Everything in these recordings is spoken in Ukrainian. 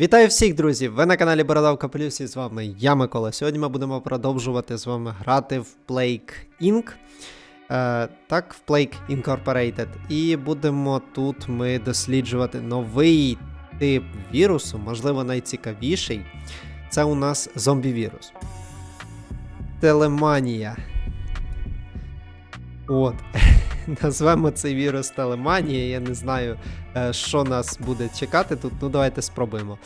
Вітаю всіх, друзі! Ви на каналі Бородавка Плюс і з вами я, Микола. Сьогодні ми будемо продовжувати з вами грати в Plague Inc. Е, так, в Plague Incorporated. І будемо тут ми досліджувати новий тип вірусу, можливо, найцікавіший. Це у нас зомбі-вірус. Телеманія. От. Назвемо цей вірус Телеманія. Я не знаю, е, що нас буде чекати тут. Ну, давайте спробуємо.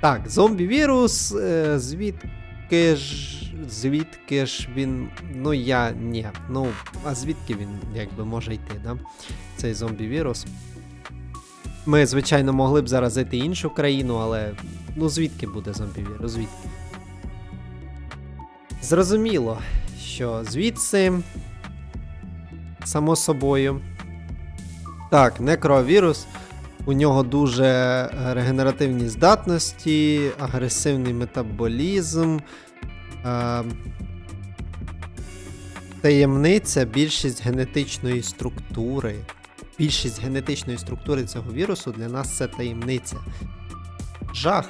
Так, зомбі-вірус. е, Звідки ж. Звідки ж він. Ну, я ні. Ну, а звідки він якби може йти, да? Цей зомбі-вірус. Ми, звичайно, могли б заразити іншу країну, але. Ну, звідки буде зомбі-вірус? Звідки? Зрозуміло, що звідси. Само собою. Так, некровірус. У нього дуже е, регенеративні здатності, агресивний метаболізм. Е, таємниця, більшість генетичної структури. Більшість генетичної структури цього вірусу для нас це таємниця. Жах.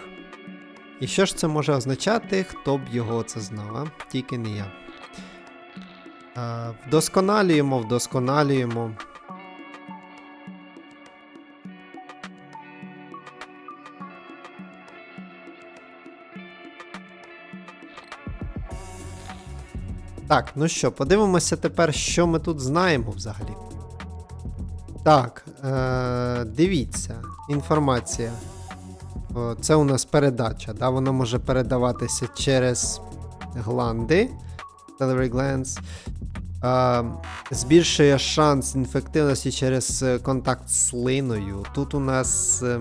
І що ж це може означати, хто б його це знав? Тільки не я. Е, вдосконалюємо, вдосконалюємо. Так, ну що, подивимося тепер, що ми тут знаємо взагалі. Так, е, дивіться, інформація. О, це у нас передача. Да? Воно може передаватися через гланди. Glands. Збільшує шанс інфективності через е, контакт з слиною. Тут у нас е,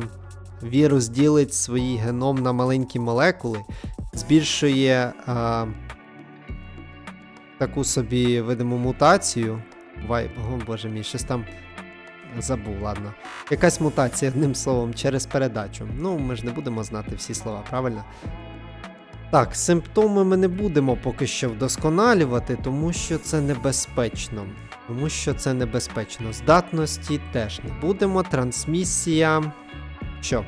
вірус ділить свій геном на маленькі молекули, збільшує е, таку собі видиму мутацію. Вай, о, боже мій, щось там забув, ладно. Якась мутація, одним словом, через передачу. Ну, ми ж не будемо знати всі слова, правильно? Так, симптоми ми не будемо поки що вдосконалювати, тому що це небезпечно. Тому що це небезпечно. Здатності теж не будемо. Трансмісія. Що?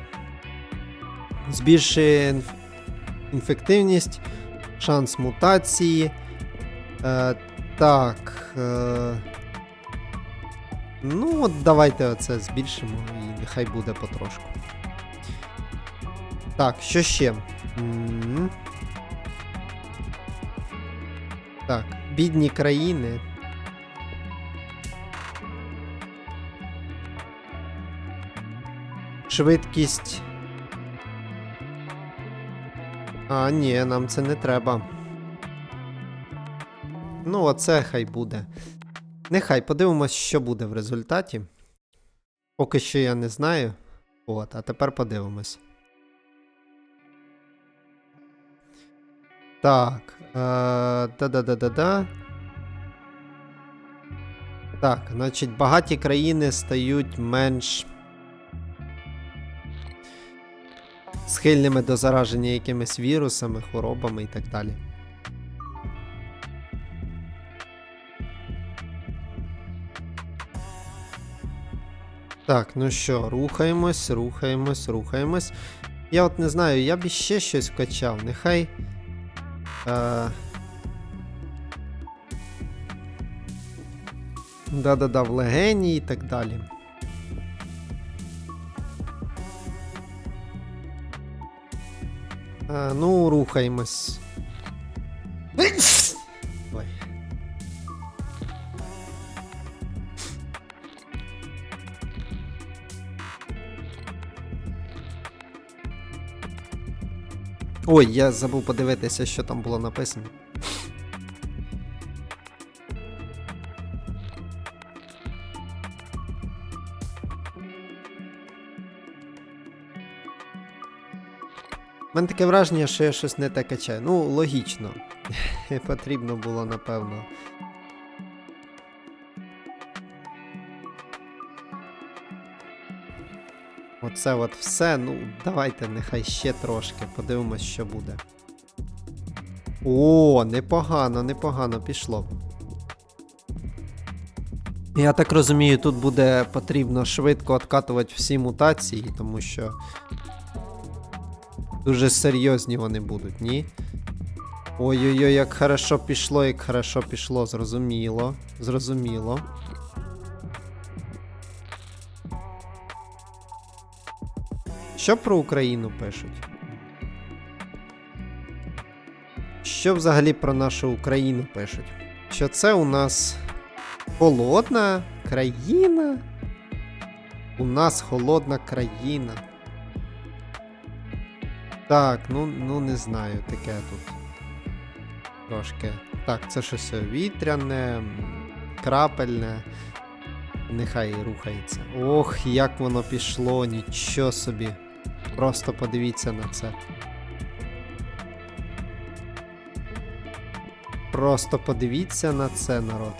Збільшує інф... інфективність, шанс мутації. Е, так. Е, ну, от давайте оце збільшимо і нехай буде потрошку. Так, що ще? М. Так, бідні країни. Швидкість. А, ні, нам це не треба. Ну, оце хай буде. Нехай подивимось, що буде в результаті. Поки що я не знаю. От, а тепер подивимось. Так. Е, Да-да-да-да-да. Так, значить, багаті країни стають менш схильними до зараження якимись вірусами, хворобами і так далі. Так, ну що, рухаємось, рухаємось, рухаємось. Я от не знаю, я б ще щось вкачав. Нехай. Е... Да-да-да, в легені і так далі. Е, ну, рухаємось. Ой, я забув подивитися, що там було написано. У мене таке враження, що я щось не те качаю. Ну, логічно. Потрібно було, напевно. Оце от все. Ну, давайте нехай ще трошки. Подивимось, що буде. О, непогано, непогано пішло. Я так розумію, тут буде потрібно швидко откатувати всі мутації, тому що Дуже серйозні вони будуть, ні? Ой-ой-ой, як хорошо пішло, як хорошо пішло, зрозуміло. Зрозуміло. Що про Україну пишуть? Що взагалі про нашу Україну пишуть? Що це у нас холодна країна? У нас холодна країна. Так, ну, ну не знаю, таке тут. Трошки. Так, це щось вітряне, крапельне. Нехай рухається. Ох, як воно пішло, нічого собі. Просто подивіться на це. Просто подивіться на це, народ.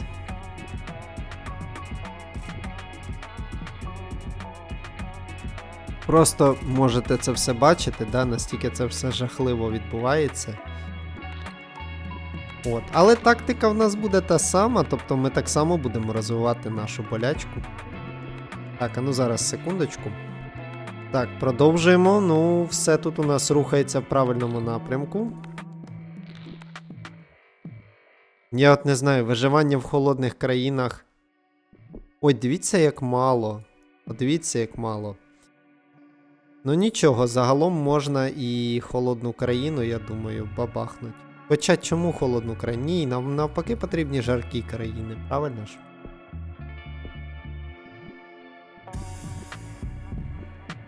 Просто можете це все бачити, да, настільки це все жахливо відбувається. От. Але тактика в нас буде та сама, тобто ми так само будемо розвивати нашу болячку. Так, а ну зараз секундочку. Так, продовжуємо. Ну, все тут у нас рухається в правильному напрямку. Я от не знаю, виживання в холодних країнах. Ой, дивіться, як мало. От Дивіться, як мало. Ну нічого, загалом можна і холодну країну, я думаю, бабахнуть. Хоча чому холодну країну? Ні, нам навпаки потрібні жаркі країни, правильно ж?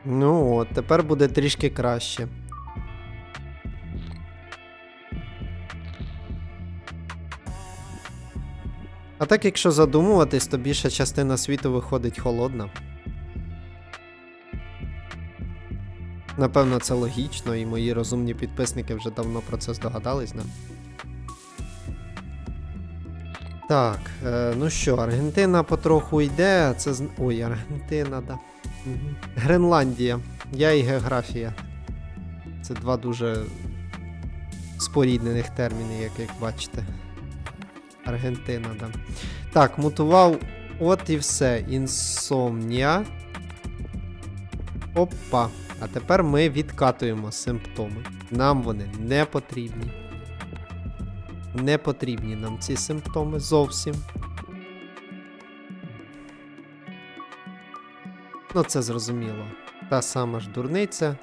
Ну от, тепер буде трішки краще. А так, якщо задумуватись, то більша частина світу виходить холодна. Напевно, це логічно, і мої розумні підписники вже давно про це здогадались, да? Так, е, ну що, Аргентина потроху йде, це. Ой, Аргентина, да. Гренландія. Я і географія. Це два дуже споріднених терміни, як, як бачите. Аргентина, да. Так, мутував. От і все. Інсомнія. Опа. А тепер ми відкатуємо симптоми. Нам вони не потрібні. Не потрібні нам ці симптоми зовсім. Ну, це зрозуміло. Та сама ж дурниця.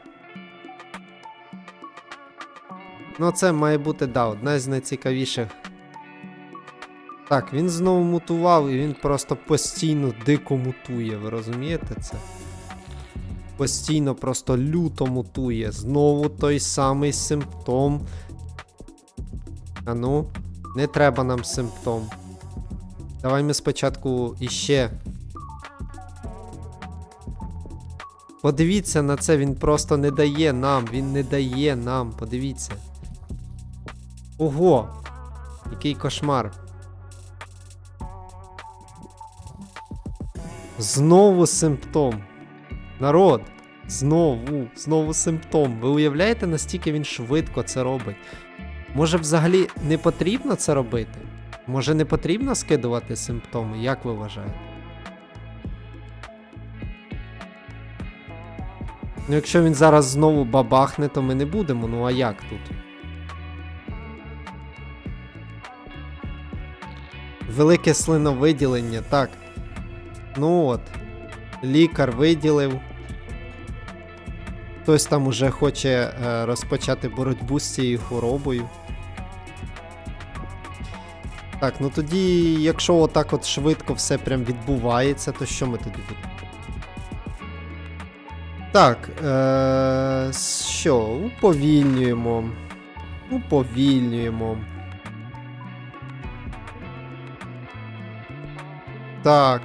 Ну, це має бути, да, одна з найцікавіших. Так, він знову мутував, і він просто постійно дико мутує, ви розумієте це? Постійно просто люто мутує. Знову той самий симптом. А ну, не треба нам симптом. Давай ми спочатку іще. Подивіться на це, він просто не дає нам, він не дає нам, подивіться. Ого! Який кошмар. Знову симптом. Народ, знову, знову симптом. Ви уявляєте, настільки він швидко це робить? Може, взагалі не потрібно це робити? Може, не потрібно скидувати симптоми? Як ви вважаєте? Ну, якщо він зараз знову бабахне, то ми не будемо. Ну а як тут? Велике слиновиділення, так. Ну от. Лікар виділив. Хтось там уже хоче е, розпочати боротьбу з цією хворобою. Так, ну тоді, якщо отак от швидко все прям відбувається, то що ми тоді будемо? Так, е- що, уповільнюємо. Уповільнюємо. Так.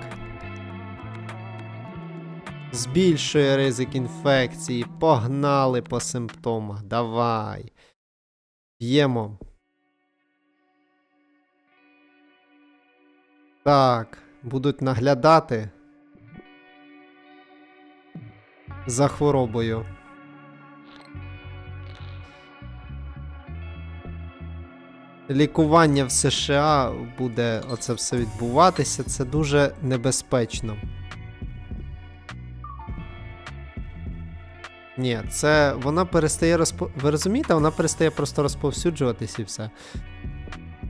Збільшує ризик інфекції. Погнали по симптомах. Давай. П'ємо. Так, будуть наглядати за хворобою. Лікування в США буде оце все відбуватися. Це дуже небезпечно. Ні, це вона перестає розпо... Ви розумієте, вона перестає просто розповсюджуватись і все.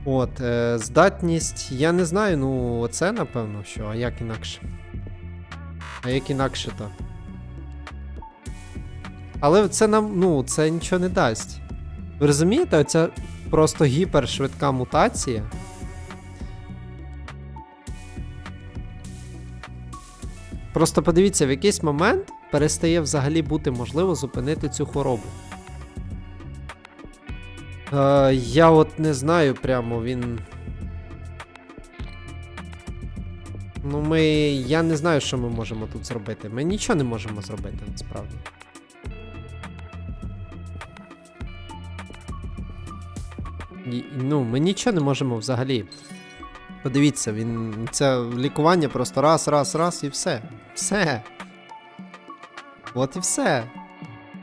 От, е, здатність, я не знаю, ну, оце напевно, що, а як інакше. А як інакше то. Але це нам, ну, це нічого не дасть. Ви розумієте, оця просто гіпершвидка мутація. Просто подивіться, в якийсь момент перестає взагалі бути можливо зупинити цю хворобу. Е, я от не знаю прямо він. Ну, ми. Я не знаю, що ми можемо тут зробити. Ми нічого не можемо зробити, насправді. Ну, ми нічого не можемо взагалі. Подивіться, він. Це лікування просто раз, раз, раз і все. Все. От і все.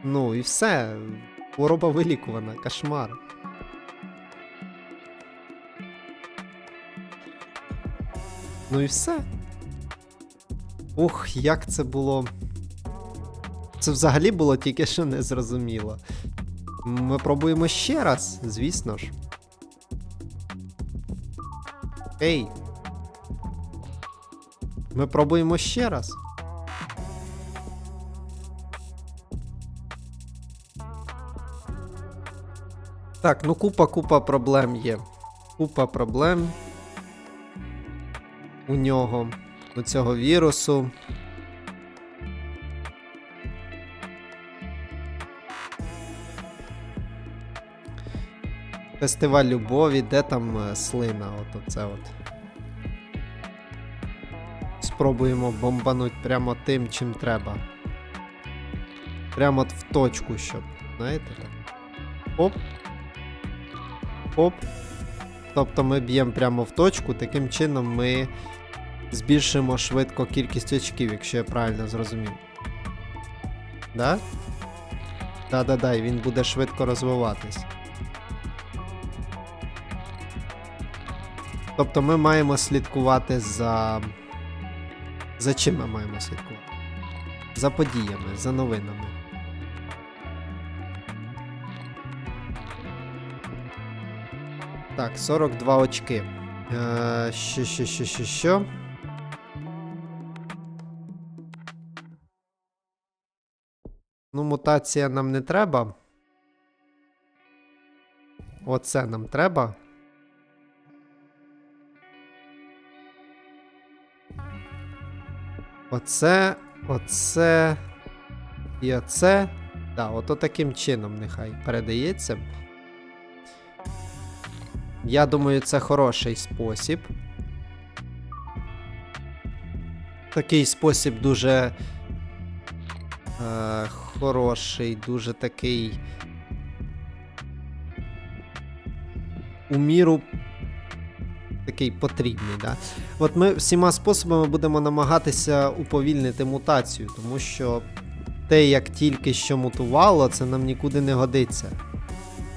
Ну і все. Хвороба вилікувана, кошмар. Ну і все. Ух, як це було. Це взагалі було тільки що незрозуміло. Ми пробуємо ще раз, звісно ж. Ей. Ми пробуємо ще раз. Так, ну купа, купа проблем є. Купа проблем у нього, у цього вірусу. Фестиваль любові, де там е, слина, от оце от. Спробуємо бомбануть прямо тим, чим треба. Прямо в точку, щоб. Знаєте так? Оп. Оп. Тобто ми б'ємо прямо в точку, таким чином ми збільшимо швидко кількість очків, якщо я правильно зрозумів. Да? Да-да-да, і він буде швидко розвиватись. Тобто ми маємо слідкувати за. За чим ми маємо слідкувати? За подіями, за новинами. Так, 42 очки. Е, що, що, що, що, що? Ну, мутація нам не треба. Оце нам треба. Оце, оце і оце. Да, ото таким чином нехай передається. Я думаю, це хороший спосіб. Такий спосіб дуже е, хороший, дуже такий. У міру такий потрібний. Да? От ми всіма способами будемо намагатися уповільнити мутацію, тому що те, як тільки що мутувало, це нам нікуди не годиться.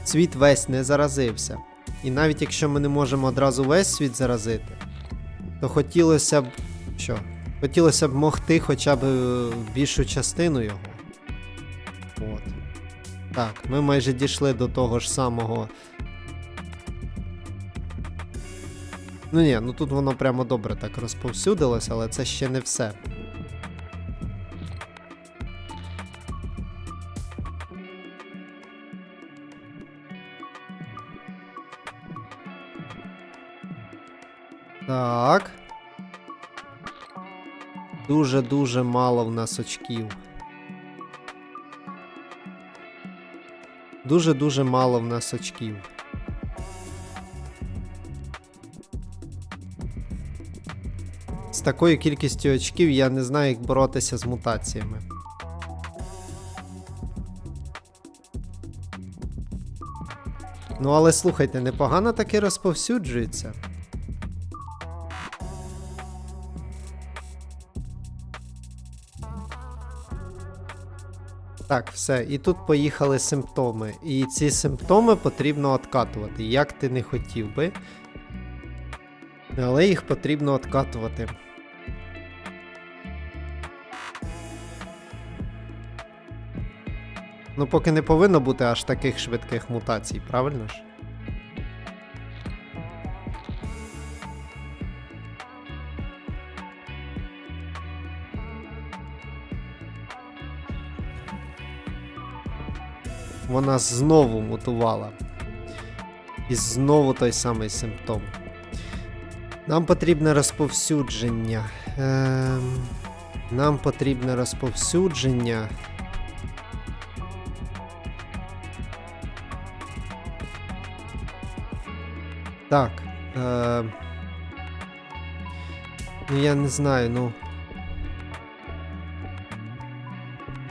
Світ весь не заразився. І навіть якщо ми не можемо одразу весь світ заразити, то хотілося б. Що? Хотілося б могти хоча б е, більшу частину його. От. Так, ми майже дійшли до того ж самого. Ну ні, ну тут воно прямо добре так розповсюдилось, але це ще не все. Так. Дуже-дуже мало в нас очків. Дуже-дуже мало в нас очків. Такою кількістю очків я не знаю, як боротися з мутаціями. Ну, але слухайте, непогано таки розповсюджується. Так, все. І тут поїхали симптоми. І ці симптоми потрібно откатувати. Як ти не хотів би. Але їх потрібно откатувати. Ну, поки не повинно бути аж таких швидких мутацій, правильно ж? Вона знову мутувала. І знову той самий симптом. Нам потрібне розповсюдження. Ем, нам потрібне розповсюдження. Так. Е, ну я не знаю, ну.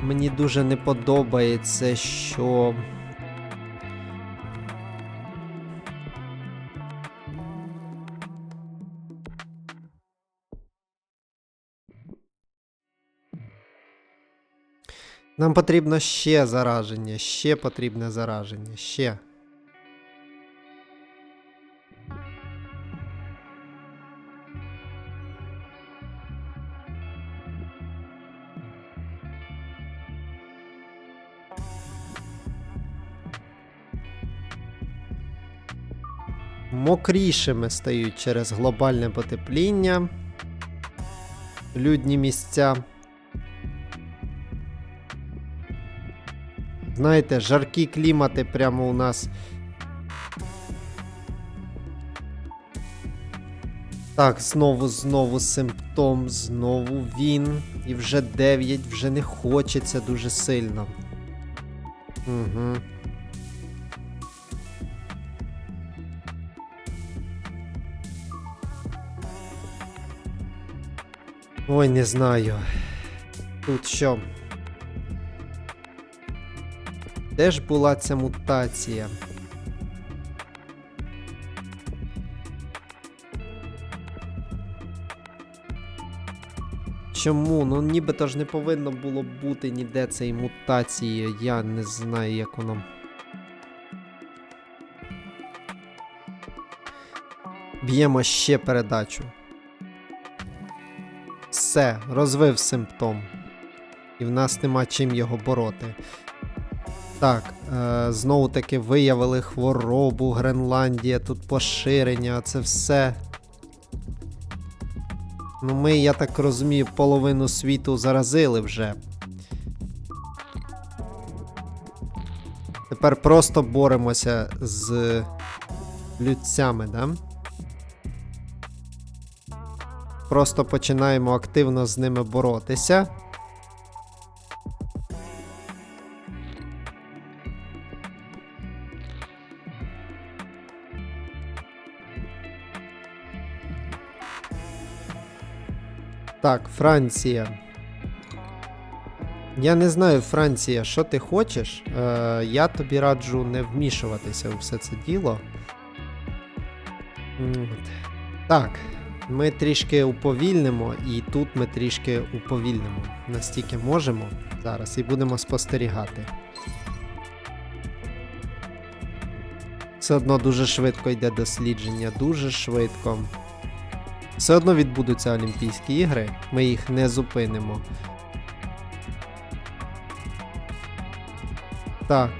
Мені дуже не подобається, що. Нам потрібно ще зараження, ще потрібне зараження, ще. Мокрішими стають через глобальне потепління. Людні місця. Знаєте, жаркі клімати прямо у нас. Так, знову, знову симптом, знову він. І вже 9, вже не хочеться дуже сильно. Угу. Ой, не знаю. Тут що? Де ж була ця мутація? Чому? Ну нібито ж не повинно було бути ніде цієї мутації. Я не знаю, як воно. Б'ємо ще передачу. Все, розвив симптом. І в нас нема чим його бороти. Так, е, знову таки виявили хворобу, Гренландія, тут поширення, це все. Ну, ми, я так розумію, половину світу заразили вже. Тепер просто боремося з людцями, да? Просто починаємо активно з ними боротися. Так, Франція. Я не знаю, Франція, що ти хочеш. Е, я тобі раджу не вмішуватися у все це діло. Так, ми трішки уповільнимо, і тут ми трішки уповільнимо. Настільки можемо зараз і будемо спостерігати. Все одно дуже швидко йде дослідження, дуже швидко. Все одно відбудуться Олімпійські ігри, ми їх не зупинимо. Так.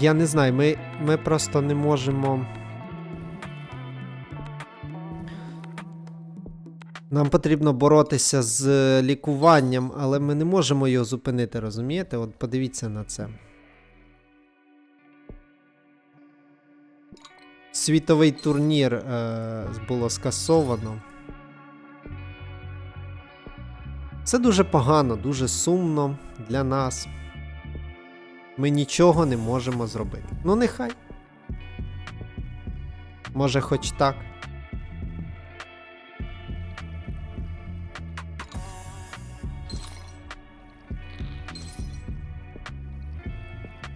Я не знаю, ми, ми просто не можемо. Нам потрібно боротися з е, лікуванням, але ми не можемо його зупинити, розумієте? От подивіться на це. Світовий турнір е, було скасовано. Це дуже погано, дуже сумно для нас. Ми нічого не можемо зробити. Ну, нехай. Може, хоч так.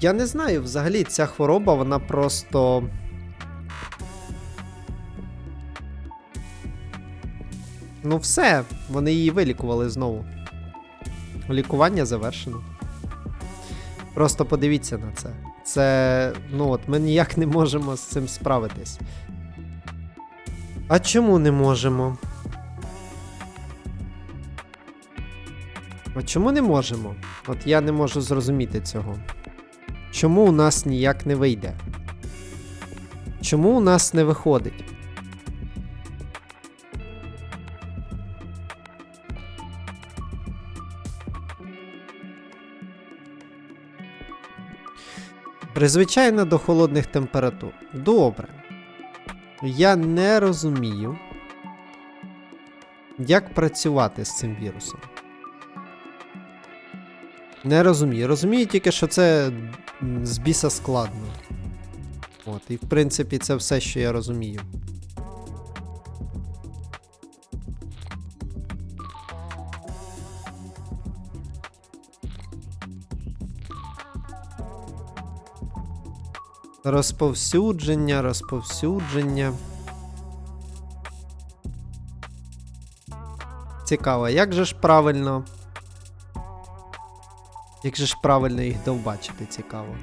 Я не знаю, взагалі ця хвороба, вона просто. Ну, все, вони її вилікували знову. Лікування завершено. Просто подивіться на це. Це. Ну от, ми ніяк не можемо з цим справитись. А чому не можемо? А чому не можемо? От я не можу зрозуміти цього. Чому у нас ніяк не вийде? Чому у нас не виходить? Призвичайно до холодних температур. Добре. Я не розумію, як працювати з цим вірусом. Не розумію. Розумію тільки, що це з біса складно. От, і в принципі це все, що я розумію. Розповсюдження, розповсюдження. Цікаво, як же ж правильно. Як же ж правильно їх довбачити, цікаво.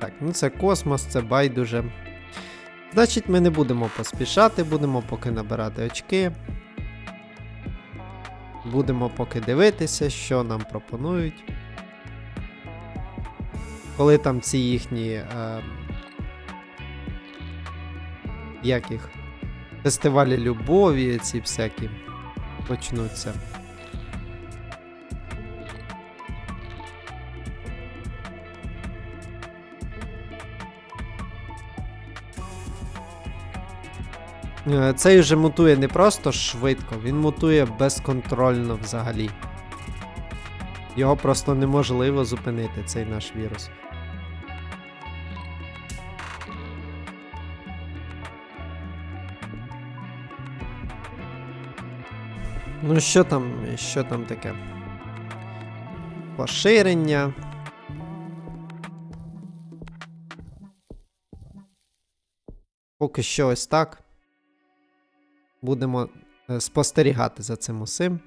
Так, ну це космос, це байдуже. Значить, ми не будемо поспішати, будемо поки набирати очки. Будемо поки дивитися, що нам пропонують. Коли там ці їхні. Е, як їх? Фестивалі любові, ці всякі почнуться. Е, Цей вже мутує не просто швидко, він мутує безконтрольно взагалі. Його просто неможливо зупинити, цей наш вірус. Ну, що там, що там таке? Поширення. Поки що ось так. Будемо е, спостерігати за цим усім.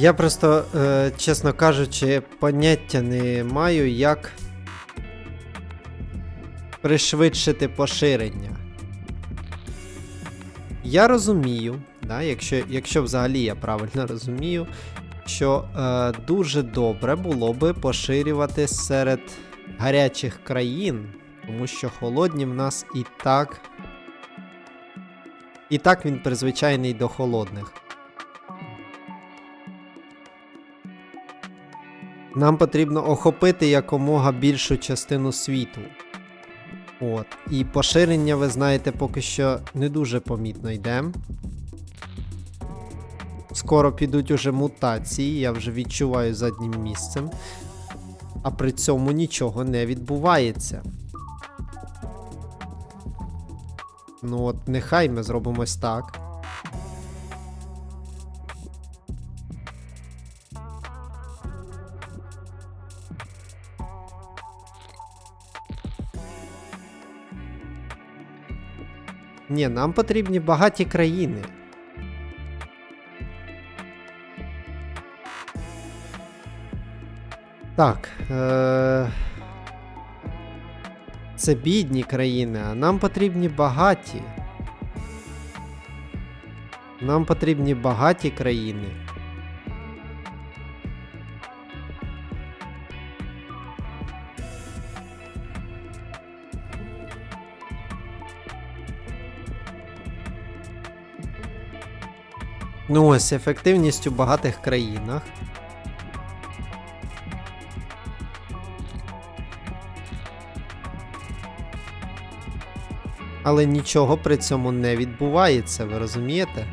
Я просто, е, чесно кажучи, поняття не маю, як пришвидшити поширення. Я розумію, да, якщо, якщо взагалі я правильно розумію, що е, дуже добре було би поширювати серед гарячих країн, тому що холодні в нас і так. І так він призвичайний до холодних. Нам потрібно охопити якомога більшу частину світу. От. І поширення, ви знаєте, поки що не дуже помітно йде. Скоро підуть уже мутації, я вже відчуваю заднім місцем. А при цьому нічого не відбувається. Ну от, нехай ми зробимо так. Ні, нам потрібні багаті країни. Так. Е- це бідні країни, а нам потрібні багаті. Нам потрібні багаті країни. Ну ось ефективність у багатих країнах. Але нічого при цьому не відбувається, ви розумієте?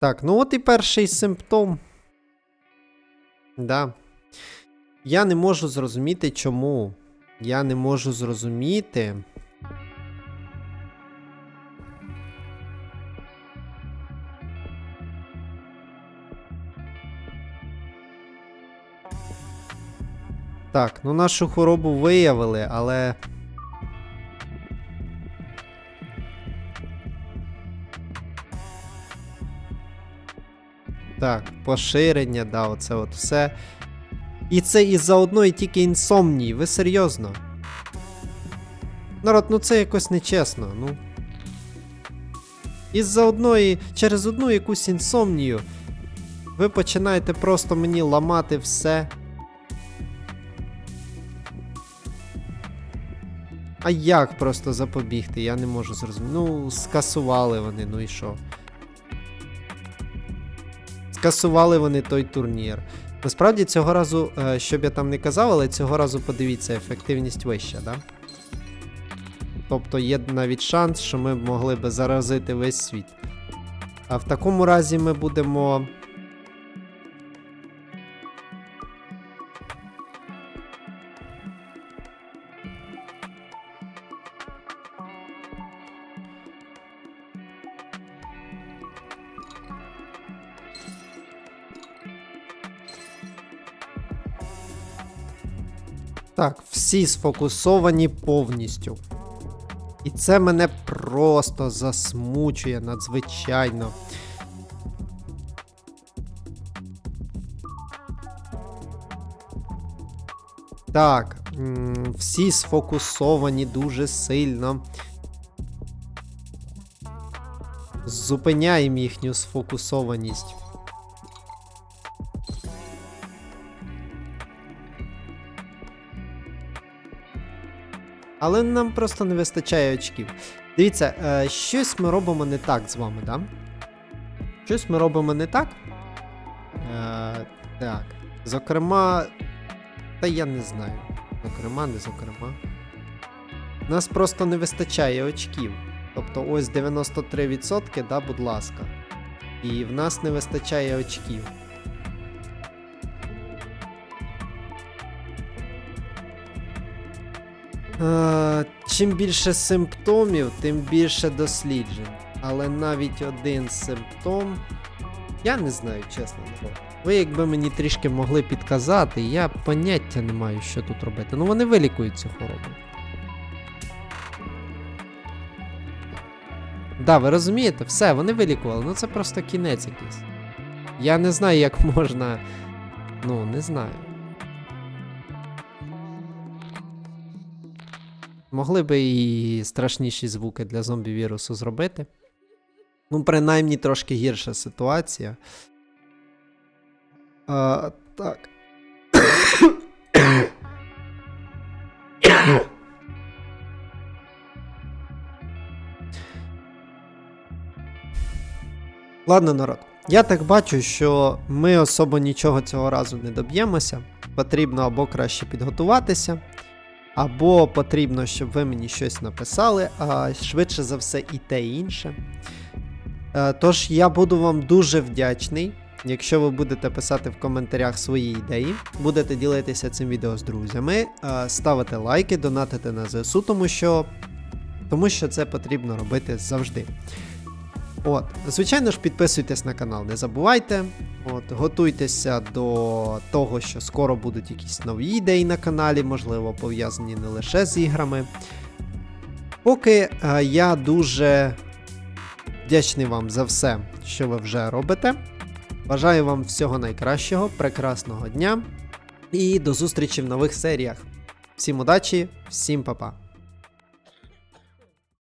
Так, ну от і перший симптом. Да. Я не можу зрозуміти, чому. Я не можу зрозуміти. Так, ну нашу хворобу виявили, але. Так, поширення, да, оце от все. І це із-за одної тільки інсомнії, ви серйозно? Народ, ну це якось нечесно, ну. Із-за одної, через одну якусь інсомнію, ви починаєте просто мені ламати все. А як просто запобігти? Я не можу зрозуміти. Ну, скасували вони, ну і що? Скасували вони той турнір. Насправді цього разу, що щоб я там не казав, але цього разу подивіться, ефективність вища, да? Тобто є навіть шанс, що ми могли би заразити весь світ. А в такому разі ми будемо. Так, всі сфокусовані повністю. І це мене просто засмучує надзвичайно. Так, всі сфокусовані дуже сильно. Зупиняємо їхню сфокусованість. Але нам просто не вистачає очків. Дивіться, е, щось ми робимо не так з вами, да? Щось ми робимо не так. Е, так. Зокрема. Та я не знаю. Зокрема, не зокрема. Нас просто не вистачає очків. Тобто ось 93%, да, будь ласка. І в нас не вистачає очків. Е, чим більше симптомів, тим більше досліджень. Але навіть один симптом. Я не знаю, чесно. Ви якби мені трішки могли підказати, я поняття не маю, що тут робити. Ну вони вилікують цю хворобу. Да, ви розумієте, все, вони вилікували. Ну це просто кінець якийсь. Я не знаю, як можна. Ну, не знаю. Могли би і страшніші звуки для зомбі-вірусу зробити. Ну, принаймні трошки гірша ситуація. А, так. Ладно, народ. Я так бачу, що ми особо нічого цього разу не доб'ємося. Потрібно або краще підготуватися, або потрібно, щоб ви мені щось написали, а швидше за все і те і інше. Е, Тож я буду вам дуже вдячний, якщо ви будете писати в коментарях свої ідеї, будете ділитися цим відео з друзями, е, ставити лайки, донатити на ЗСУ, тому що, тому що це потрібно робити завжди. От, звичайно ж, підписуйтесь на канал, не забувайте. От, готуйтеся до того, що скоро будуть якісь нові ідеї на каналі, можливо, пов'язані не лише з іграми. Поки е, я дуже вдячний вам за все, що ви вже робите. Бажаю вам всього найкращого, прекрасного дня і до зустрічі в нових серіях. Всім удачі, всім па-па.